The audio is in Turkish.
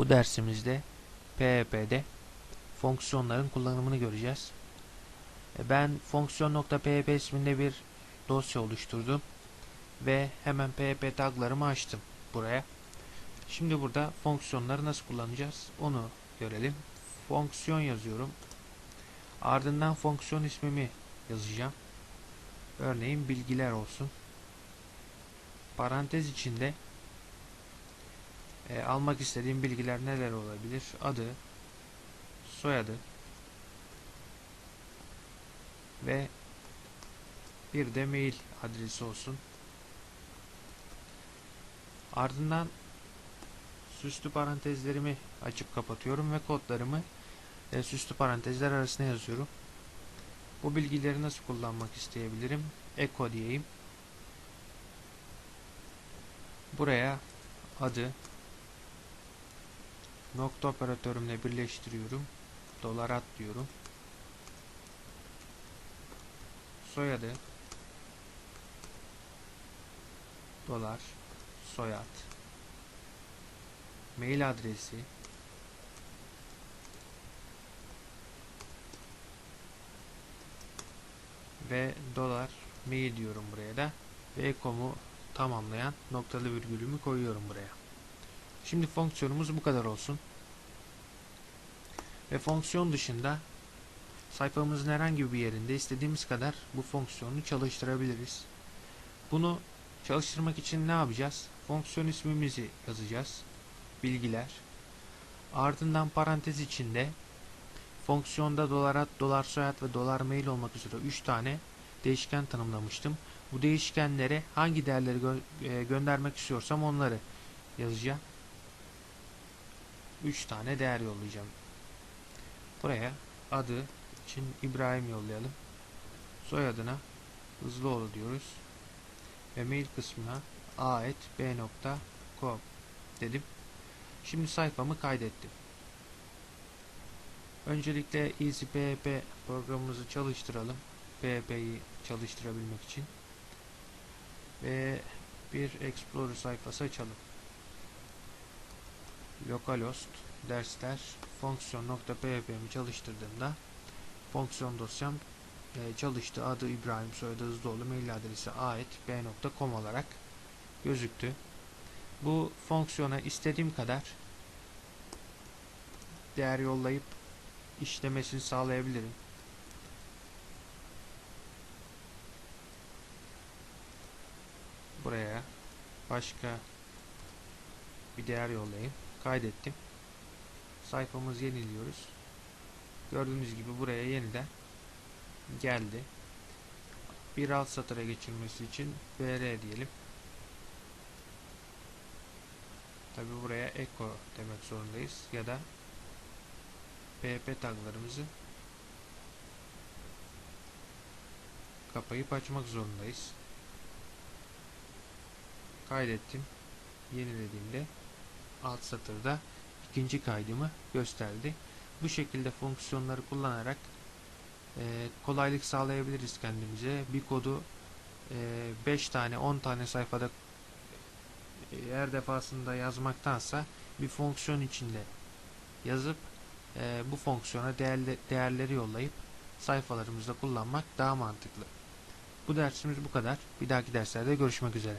Bu dersimizde PHP'de fonksiyonların kullanımını göreceğiz. E, Ben fonksiyon.php isminde bir dosya oluşturdum ve hemen PHP taglarımı açtım buraya. Şimdi burada fonksiyonları nasıl kullanacağız onu görelim. Fonksiyon yazıyorum. Ardından fonksiyon ismimi yazacağım. Örneğin bilgiler olsun. Parantez içinde e, almak istediğim bilgiler neler olabilir? Adı, soyadı ve bir de mail adresi olsun. Ardından süslü parantezlerimi açıp kapatıyorum ve kodlarımı e, süslü parantezler arasına yazıyorum. Bu bilgileri nasıl kullanmak isteyebilirim? Echo diyeyim. Buraya adı nokta operatörümle birleştiriyorum. Dolar at diyorum. Soyadı dolar soyad mail adresi ve dolar mail diyorum buraya da ve ekomu tamamlayan noktalı virgülümü koyuyorum buraya. Şimdi fonksiyonumuz bu kadar olsun. Ve fonksiyon dışında sayfamızın herhangi bir yerinde istediğimiz kadar bu fonksiyonu çalıştırabiliriz. Bunu çalıştırmak için ne yapacağız? Fonksiyon ismimizi yazacağız. Bilgiler. Ardından parantez içinde fonksiyonda dolar ad, dolar soyad ve dolar mail olmak üzere 3 tane değişken tanımlamıştım. Bu değişkenlere hangi değerleri gö e, göndermek istiyorsam onları yazacağım. 3 tane değer yollayacağım. Buraya adı için İbrahim yollayalım. Soyadına Hızlıoğlu diyoruz. Ve mail kısmına a.b.com dedim. Şimdi sayfamı kaydettim. Öncelikle EasyPHP programımızı çalıştıralım. PHP'yi çalıştırabilmek için. Ve bir Explorer sayfası açalım. Localhost dersler fonksiyon.php'mi çalıştırdığımda fonksiyon dosyam e, çalıştı. Adı İbrahim, soyadı Hızlıoğlu, mail adresi ait.b.com olarak gözüktü. Bu fonksiyona istediğim kadar değer yollayıp işlemesini sağlayabilirim. Buraya başka bir değer yollayayım. Kaydettim. Sayfamızı yeniliyoruz. Gördüğünüz gibi buraya yeniden geldi. Bir alt satıra geçilmesi için br diyelim. Tabi buraya echo demek zorundayız ya da php taglarımızı kapayıp açmak zorundayız. Kaydettim. Yenilediğimde alt satırda ikinci kaydımı gösterdi. Bu şekilde fonksiyonları kullanarak e, kolaylık sağlayabiliriz kendimize. Bir kodu 5 e, tane 10 tane sayfada e, her defasında yazmaktansa bir fonksiyon içinde yazıp e, bu fonksiyona değerli, değerleri yollayıp sayfalarımızda kullanmak daha mantıklı. Bu dersimiz bu kadar. Bir dahaki derslerde görüşmek üzere.